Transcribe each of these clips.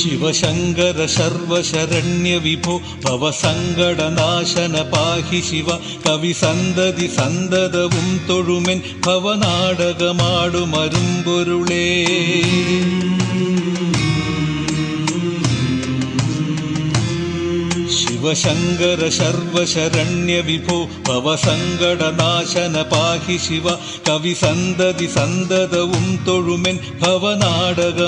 शिवशङ्कर सर्वशरण्य विभो भव सङ्गडनाशन पाहि शिव कविसन्दति सन्ददवुं तोळुमेन् भवनाडगमाडुमरुम्बुरुळे भवशङ्कर शर्वशरण्यविभो भव सङ्गडनाशन पाहि शिव कविसन्दं तोळुमेन् भवनाडकमारम्बुरु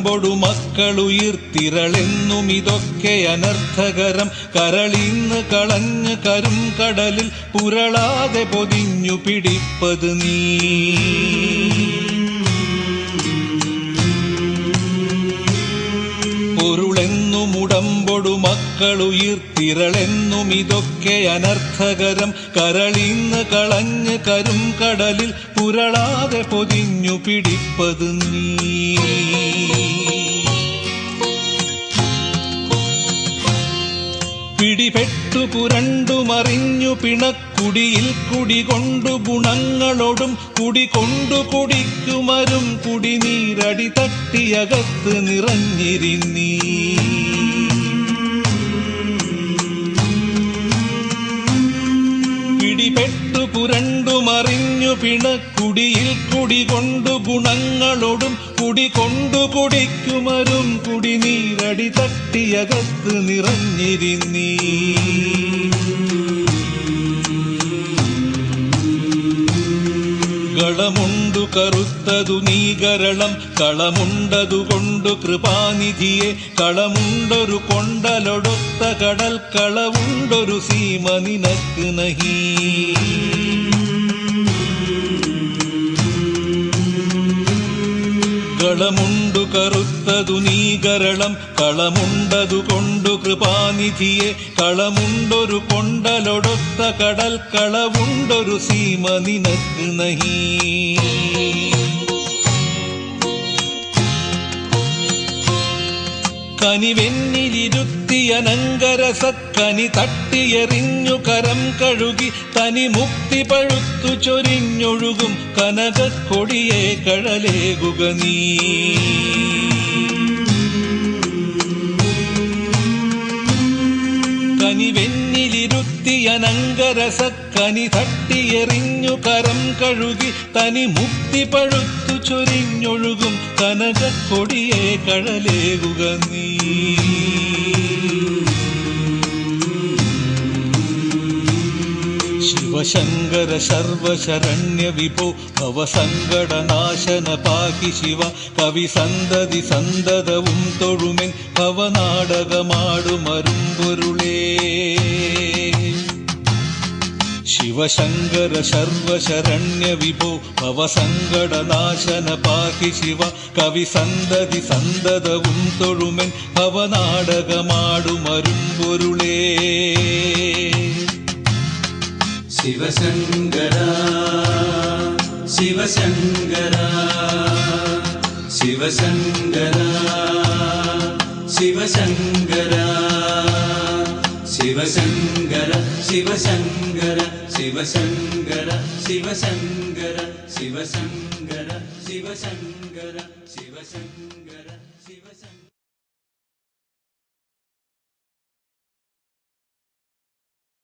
ഉടമ്പൊടു മക്കളുയിർത്തിരളെന്നും ഇതൊക്കെ അനർത്ഥകരം. കരളിന്ന് കളഞ്ഞ് കരും കടലിൽ പുരളാതെ പൊതിഞ്ഞു പിടിപ്പത് നീ. പൊരുളെന്നും ഉടമ്പൊടു മക്കളുയിർത്തിരളെന്നും ഇതൊക്കെ അനർത്ഥകരം. കരളിന്ന് കളഞ്ഞ് കരും കടലിൽ പുരളാതെ പൊതിഞ്ഞു പിടിപ്പത് നീ. പിടിപെട്ടു പുരണ്ടു മറിഞ്ഞു പിണക്കുടിയിൽ കുടികൊണ്ടു ഗുണങ്ങളോടും കുടികൊണ്ടു കുടിക്കുമരും കുടിനീരടി തട്ടിയകത്ത് നിറഞ്ഞിരിന്നീ. പിടിപെട്ടു പുരണ്ടു മറിഞ്ഞു പിണക്കുടിയിൽ കുടികൊണ്ടു ഗുണങ്ങളോടും കുടി കൊണ്ടു കുടിക്കുമരും കുടിനീരടി തട്ടിയകത്ത് നിറഞ്ഞിരിന്നീ. കളമുണ്ടു കറുത്തതു നീകരളം കളമുണ്ടതു കൊണ്ടു കൃപാനിധിയെ കളമുണ്ടൊരു കൊണ്ടലൊടുത്ത കടൽ കളവുണ്ടൊരു സീമ നിനക്ക് നഹീ. കളമുണ്ടു കറുത്തതു നീകരളം കളമുണ്ടതു കൊണ്ടു കൃപാനിധിയെ കളമുണ്ടൊരു കൊണ്ടലൊടൊത്ത കടൽ കളവുണ്ടൊരു സീമ നിനക്ക് നഹീ. കനിവെന്നിലിരുത്തിയനങ്കരസക്കനി തട്ടിയെറിഞ്ഞു കരം കഴുകി തനി മുക്തി പഴുത്തു ചൊരിഞ്ഞൊഴുകും കനകക്കൊടിയെ കഴലേകുക നീ. കനിവെന്നിലിരുത്തിയനങ്കരസക്കനി തട്ടിയെറിഞ്ഞു കരം കഴുകി തനി മുക്തി പഴുത്തു ചൊരിഞ്ഞൊഴുകും കനകക്കൊടിയെ കഴലേകുക നീ. ശിവശങ്കര സർവശരണ്യ വിഭോ ഭവസങ്കടനാശന പാകി ശിവ. കവി സന്തതി സന്തതവും തൊഴുമെൻ ഭവനാടകമാടുമരുമ്പൊരുളേ. शिवशङ्कर शर्वशरण्य विभो भवसङ्गडनाशन पाहि शिव कविसन्दति सन्ददवुं तोळुमेन् भवनाडगमाडुमरुम्बुरुळे शिवशङ्करा शिवशङ्करा शिवशङ्करा शिवशङ्करा शिवशङ्कर शिवशङ्कर शिवशङ्कर शिवशङ्कर शिवशङ्कर शिवशङ्कर शिवशङ्कर शिवशङ्कर